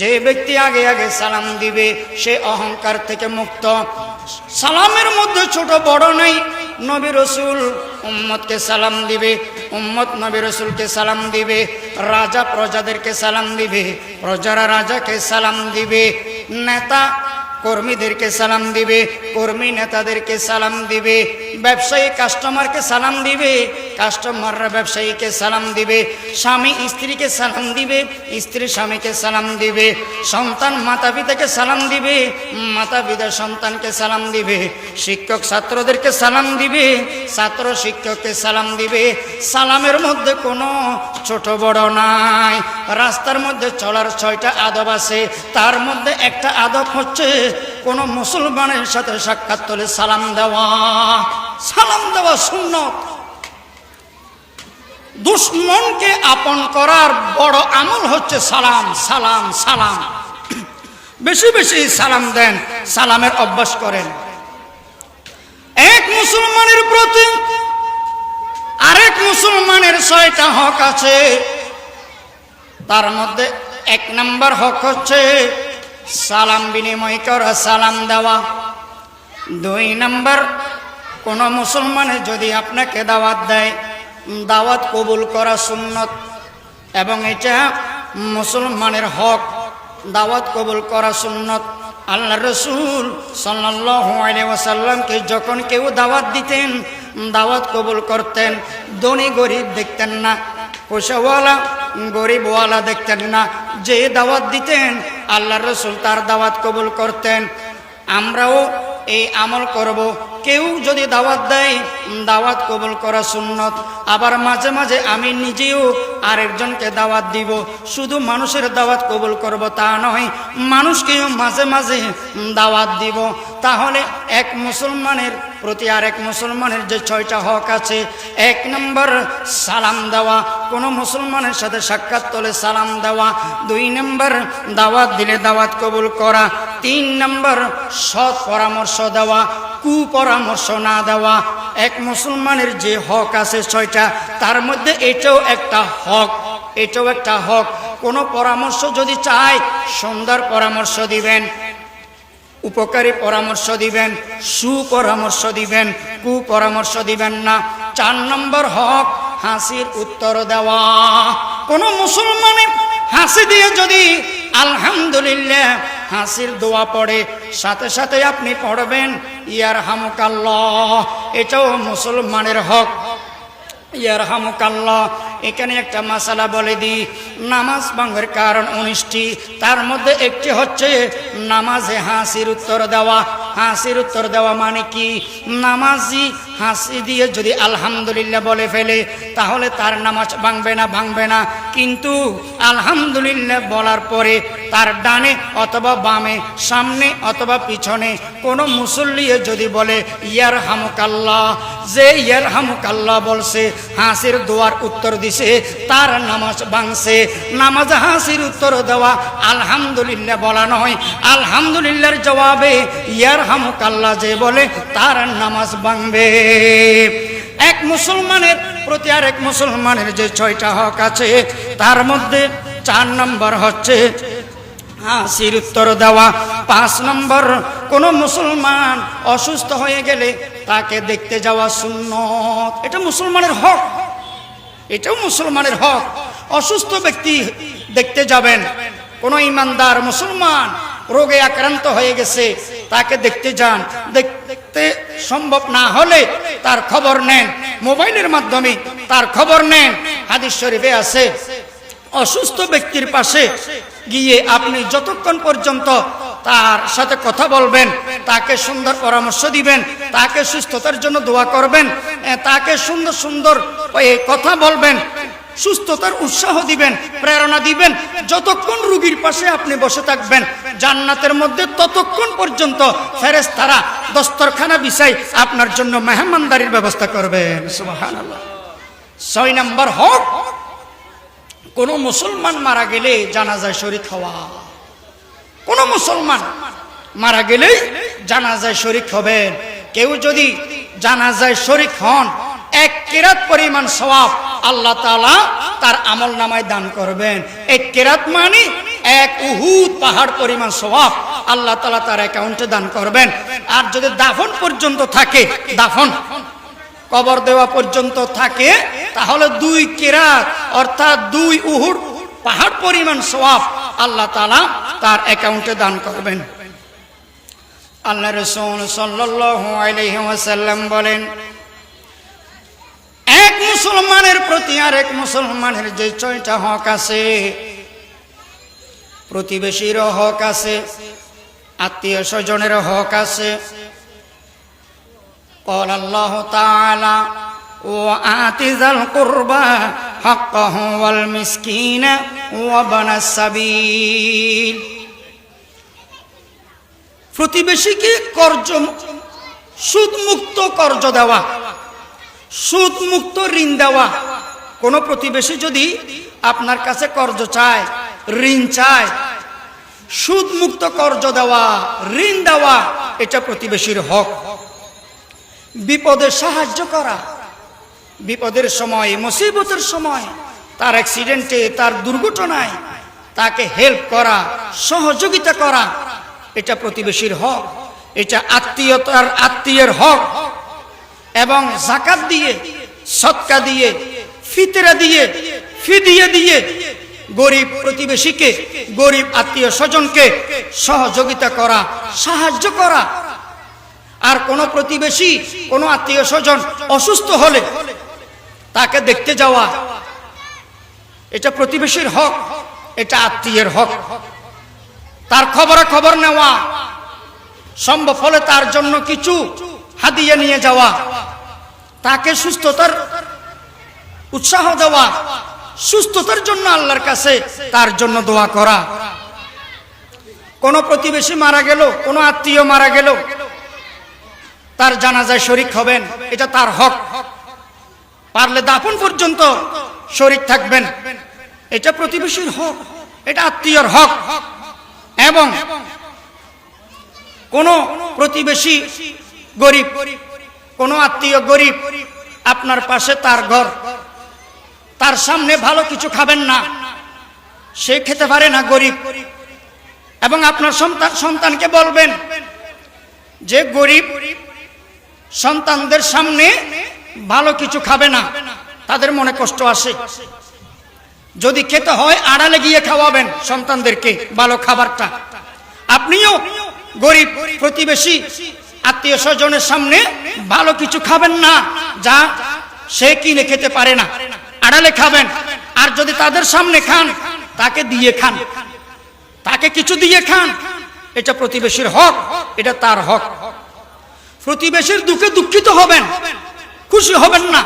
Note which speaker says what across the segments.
Speaker 1: যে ব্যক্তি আগে আগে সালাম দিবে, সে অহংকার থেকে মুক্ত। সালামের মধ্যে ছোট বড় নেই, নবী রসুল উম্মতকে সালাম দিবে, উম্মত নবী রসুলকে সালাম দিবে, রাজা প্রজাদেরকে সালাম দিবে, প্রজারা রাজাকে সালাম দিবে, নেতা কর্মীদেরকে সালাম দিবে কর্মী নেতাদেরকে সালাম দিবে ব্যবসায়ী কাস্টমারকে সালাম দিবে কাস্টমাররা ব্যবসায়ীকে সালাম দিবে স্বামী স্ত্রীকে সালাম দিবে স্ত্রী স্বামীকে সালাম দিবে সন্তান মাতা পিতাকে সালাম দিবে মাতা পিতা সন্তানকে সালাম দিবে শিক্ষক ছাত্রদেরকে সালাম দিবে ছাত্র শিক্ষককে সালাম দিবে সালামের মধ্যে কোনো ছোট বড় নাই রাস্তার মধ্যে চলার ছয়টা আদব আছে তার মধ্যে একটা আদব হচ্ছে কোন মুসলমানের সাথে সাক্ষাৎ তোলে সালাম দেওয়া সালাম দেওয়া সুন্নত। দুশ্মনকে আপন করার বড় আমল হচ্ছে সালাম সালাম সালাম। বেশি বেশি সালাম দেন, সালামের অভ্যাস করেন। এক মুসলমানের প্রতি আরেক মুসলমানের ছয়টা হক আছে। তার মধ্যে এক নম্বর হক হচ্ছে সালাম বিনিময় করা, সালাম দেওয়া। দুই নম্বর, কোন মুসলমানে যদি আপনাকে দাওয়াত দেয়, দাওয়াত কবুল করা সুন্নত। এবং এটা মুসলমানের হক, দাওয়াত কবুল করা সুন্নত। আল্লাহ রসুল সাল্লাহ ওয়াসাল্লামকে যখন কেউ দাওয়াত দিতেন, দাওয়াত কবুল করতেন, ধনী গরিব দেখতেন না। পয়সাওয়ালা গরিবওয়ালা দেখতেন না। যে দাওয়াত দিতেন আল্লাহ রসুল তার দাওয়াত কবুল করতেন। আমরাও এই আমল করব। কেউ যদি দাওয়াত দেয় দাওয়াত কবুল করা সুন্নত। আবার মাঝে মাঝে আমি নিজেও আরেকজনকে দাওয়াত দিব। শুধু মানুষের দাওয়াত কবুল করব তা নয়, মানুষকেও মাঝে মাঝে দাওয়াত দিব। তাহলে এক মুসলমানের প্রতি আরেক মুসলমানের যে ছয়টা হক আছে, এক নম্বর সালাম দেওয়া, কোনো মুসলমানের সাথে সাক্ষাৎ তোলে সালাম দেওয়া, দুই নম্বর দাওয়াত দিলে দাওয়াত কবুল করা, তিন নম্বর সৎ পরামর্শ দেওয়া, কুপরামর্শ না দেওয়া, এক মুসলমানের যে হক আছে ছয়টা, তার মধ্যে এটাও একটা হক এটাও একটা হক। কোনো পরামর্শ যদি চায়, সুন্দর পরামর্শ দিবেন। উপকারী পরামর্শ দিবেন, সুপরামর্শ দিবেন, কুপরামর্শ দিবেন না। চার নম্বর হক, হাসির উত্তর দেওয়া। কোনো মুসলমানে হাসি দিয়ে যদি আলহামদুলিল্লাহ হাসির দোয়া পড়ে, সাথে সাথে আপনি পড়বেন ইয়ার হামুকাল্লাহ এটাও মুসলমানের হক। ইয়ার হামুকাল্লাহ এখানে একটা মশালা বলে দিই। নামাজ ভঙ্গের কারণ উনিশটি। তার মধ্যে একটি হচ্ছে নামাজে হাসির উত্তর দেওয়া। হাসির উত্তর দেওয়া মানে কি? নামাজি হাসি দিয়ে যদি আলহামদুলিল্লাহ বলে ফেলে, তাহলে তার নামাজ ভাঙবে না ভাঙবে না। কিন্তু আলহামদুলিল্লাহ বলার পরে তার ডানে অথবা বামে, সামনে অথবা পিছনে কোনো মুসল্লিয়ে যদি বলে ইয়ার হামুকাল্লাহ যে ইয়ার হামুকাল্লাহ বলছে, হাসির দোয়ার উত্তর দিছে, তার নামাজ ভাঙছে। নামাজ হাসির উত্তর দেওয়া আলহামদুলিল্লাহ বলা নয়। আলহামদুলিল্লাহর জবাবে ইয়ার হামুকাল্লাহ যে বলে, তার নামাজ ভাঙবে এক মুসলমানের প্রতি আর এক মুসলমানের যে ছয়টা হক আছে, তার মধ্যে চার নম্বর হচ্ছে হাসির উত্তর দেওয়া। পাঁচ নম্বর, কোন মুসলমান অসুস্থ হয়ে গেলে তাকে দেখতে যাওয়া সুন্নত। এটা মুসলমানের হক। এটাও মুসলমানের হক। অসুস্থ ব্যক্তি দেখতে যাবেন। কোন ইমানদার মুসলমান রোগে আক্রান্ত হয়ে গেছে তাকে দেখতে যান। দেখতে সম্ভব না হলে তার খবর নেন। মোবাইলের মাধ্যমে তার খবর নেন। হাদিস শরীফে আছে, অসুস্থ ব্যক্তির পাশে গিয়ে আপনি যতক্ষণ পর্যন্ত তার সাথে কথা বলবেন, তাকে সুন্দর পরামর্শ দিবেন, তাকে সুস্থতার জন্য দোয়া করবেন তাকে সুন্দর সুন্দর কথা বলবেন সুস্থতার উৎসাহ দিবেন, প্রেরণা দিবেন। যতক্ষণ রুগীর পাশে আপনি বসে থাকবেন, জান্নাতের মধ্যে ততক্ষণ পর্যন্ত ফেরেস তারা দস্তরখানা বিষয় আপনার জন্য মেহমানদারির ব্যবস্থা করবেন। ছয় নম্বর হক, কোন মুসলমান মারা গেলে জানাজায় শরিক হওয়া। কোন মুসলমান মারা গেলেই জানাজায় শরিক হবেন। কেউ যদি জানাজায় শরিক হন এক কেরাত পরিমাণ সওয়াব আল্লাহ তালা তার আমল নামায় দান করবেন। এক কেরাত মানে এক উহুদ পাহাড় পরিমাণ সওয়াব আল্লাহ তালা তার অ্যাকাউন্টে দান করবেন। আর যদি দাফন পর্যন্ত থাকে, দাফন কবর দেওয়া পর্যন্ত থাকে, তাহলে দুই কেরাত অর্থাৎ দুই উহুর পাহাড় পরিমাণ সওয়াব আল্লাহ তালা তার অ্যাকাউন্টে দান করবেন। আল্লাহ রসুল সাল্লাল্লাহু আলাইহি ওয়াসাল্লাম বলেন মুসলমানের প্রতি আর এক মুসলমানের যে ছয়টা হক আছে প্রতিবেশীরও হক আছে আত্মীয় স্বজনেরও হক আছে قال الله تعالى وآت ذا القربى حقه والمسكين وابن السبيل প্রতিবেশীকে কর্জ সুদমুক্ত কর্জ দেওয়া সুদমুক্ত ঋণ দেওয়া। কোনো প্রতিবেশী যদি আপনার কাছে কর্জ চায়, ঋণ চায় সুদ মুক্ত কর্জ দেওয়া, ঋণ দেওয়া, এটা প্রতিবেশীর হক। বিপদে সাহায্য করা, বিপদের সময়, মুসিবতের সময়, তার অ্যাক্সিডেন্টে, তার দুর্ঘটনায়, তাকে হেল্প করা, সহযোগিতা করা, এটা প্রতিবেশীর হক। এটা আত্মীয়তার, আত্মীয়ের হক। এবং জাকাত দিয়ে সৎকা দিয়ে, ফিতরা দিয়ে, ফিদিয়ে দিয়ে গরিব প্রতিবেশীকে, গরিব আত্মীয় স্বজনকে সহযোগিতা করা, সাহায্য করা। আর কোন প্রতিবেশী, কোন আত্মীয় স্বজন অসুস্থ হলে তাকে দেখতে যাওয়া, এটা প্রতিবেশীর হক, এটা আত্মীয়ের হক। তার খবরে খবর নেওয়া সম্ভব হলে তার জন্য কিছু হাদিয়ে নিয়ে যাওয়া, তাকে সুস্থতার উৎসাহ দেওয়া, সুস্থতার জন্য আল্লাহর কাছে তার জন্য দোয়া করা। কোন প্রতিবেশী মারা গেল, কোন আত্মীয় মারা গেল, তার জানাজায় শরিক হবেন, এটা তার হক। পারলে দাফন পর্যন্ত শরিক থাকবেন। এটা প্রতিবেশীর হক, এটা আত্মীয়র হক। এবং কোন প্রতিবেশী গরিব, কোন আত্মীয় গরিব, আপনার পাশে তার ঘর। তার সামনে ভালো কিছু খাবেন না। সে খেতে পারে না গরিব। এবং আপনার সন্তান, সন্তানকে বলবেন যে, গরিব সন্তানদের সামনে ভালো কিছু খাবে না। তাদের মনে কষ্ট আসে। যদি খেতে হয়, আড়ালে গিয়ে খাওয়াবেন সন্তানদেরকে ভালো খাবারটা। আপনিও গরিব, প্রতিবেশী আত্মীয় স্বজনের সামনে ভালো কিছু খাবেন না, যা সে কিনে খেতে পারে না। আড়ালে খাবেন, আর যদি তাদের সামনে খান, তাকে দিয়ে খান। তাকে কিছু দিয়ে খান, এটা প্রতিবেশীর হক, এটা তার হক। প্রতিবেশীর দুঃখে দুঃখিত হবেন, খুশি হবেন না।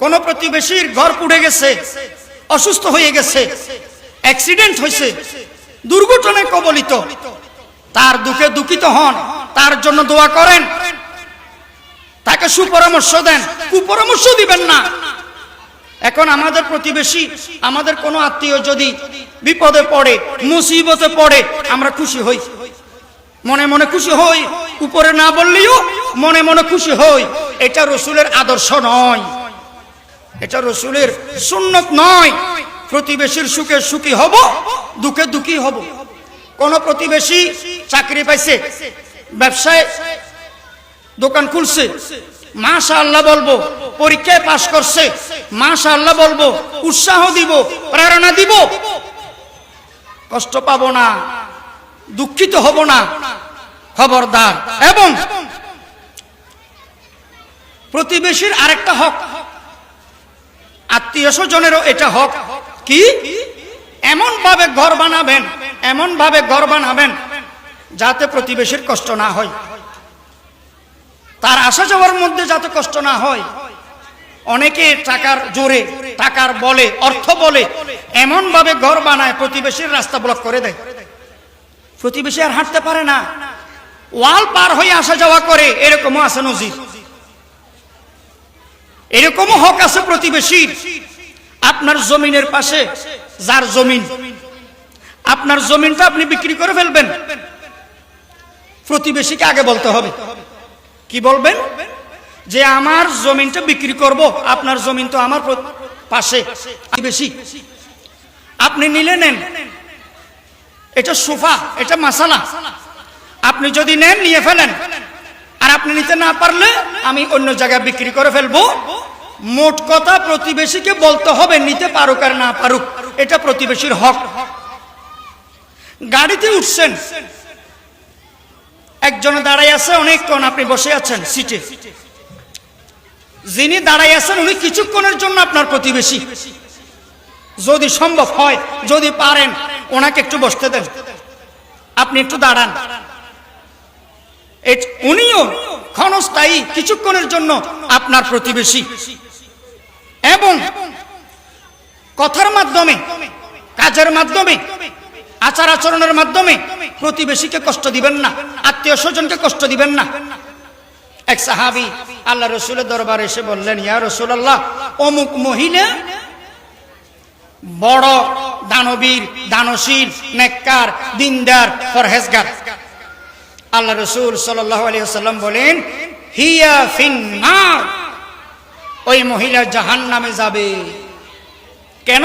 Speaker 1: কোন প্রতিবেশীর ঘর পুড়ে গেছে, অসুস্থ হয়ে গেছে অ্যাক্সিডেন্ট হয়েছে, দুর্ঘটনায় কবলিত, তার দুঃখে দুঃখিত হন। তার জন্য দোয়া করেন। তাকে সুপরামর্শ দেন। কুপরামর্শ দিবেন না। এখন আমাদের প্রতিবেশী, আমাদের কোনো আত্মীয় যদি বিপদে পড়ে, মুসিবতে পড়ে, আমরা খুশি হই। মনে মনে খুশি হই, উপরে না বললেও মনে মনে খুশি হই। এটা রসুলের আদর্শ নয়। এটা রসুলের সুন্নত নয়। প্রতিবেশীর সুখে সুখী হব, দুঃখে দুঃখী হব। কোন প্রতিবেশী চাকরি পাইছে ব্যবসায় দোকান খুলছে। মাশা আল্লাহ বলব, পরীক্ষায় পাশ করছে। মাশা আল্লাহ বলব, উৎসাহ দিব, প্রেরণা দিব। কষ্ট পাবো না, দুঃখিত হব না, খবরদার। এবং প্রতিবেশীর আরেকটা হক, আত্মীয় স্বজনেরও এটা হক। কি? এমন ভাবে ঘর বানাবেন এমন ভাবে ঘর বানাবেন যাতে প্রতিবেশীর কষ্ট না হয়। তার আসা যাওয়ার মধ্যে যাতে কষ্ট না হয়, অনেকে টাকার জোরে, টাকার বলে, অর্থ বলে এমন ভাবে ঘর বানায়, প্রতিবেশীর রাস্তা ব্লক করে দেয়। প্রতিবেশী আর হাঁটতে পারে না। ওয়াল পার হয়ে আসা যাওয়া করে, এরকমও আছে নজির। এরকমও হক আছে প্রতিবেশীর। আপনার জমিনের পাশে, যার জমিন। আপনার জমিনটা আপনি বিক্রি করে ফেলবেন। প্রতিবেশীকে আগে বলতে হবে। কি বলবেন? যে আমার জমিনটা বিক্রি করব, আপনার জমিন তো আমার পাশে। বেশি আপনি নিলে নেন। এটা সোফা, এটা মাসালা। আপনি যদি নেন, নিয়ে ফেলেন। আর আপনি নিতে না পারলে আমি অন্য জায়গায় বিক্রি করে ফেলব। মোট কথা প্রতিবেশীকে বলতে হবে, নিতে পারুক আর না পারুক। এটা প্রতিবেশীর হক। গাড়িতে উঠছেন। একজন দাঁড়াই আছে অনেকক্ষণ আপনি বসে আছেন সিটে যিনি দাঁড়াই আছেন, উনি কিছুক্ষণের জন্য আপনার প্রতিবেশী। যদি সম্ভব হয়, যদি পারেন, ওনাকে একটু বসতে দেন। আপনি একটু দাঁড়ান। উনিও ক্ষণস্থায়ী কিছুক্ষণের জন্য আপনার প্রতিবেশী। এবং কথার মাধ্যমে, কাজের মাধ্যমে, আচার আচরণের মাধ্যমে প্রতিবেশীকে কষ্ট দিবেন না, আত্মীয় স্বজনকে কষ্ট দিবেন না। এক সাহাবি আল্লাহ রসুলের দরবারে এসে বললেন, ইয়া রসুল আল্লাহ অমুক মহিলা বড় দানবীর, দানশীল, নেককার, দিনদার ফরহেজগার আল্লাহ রসুল সাল্লাহ আলিয়াল্লাম বলেন, হিয়া ফিন্নার, ওই মহিলা জাহান নামে যাবে। কেন?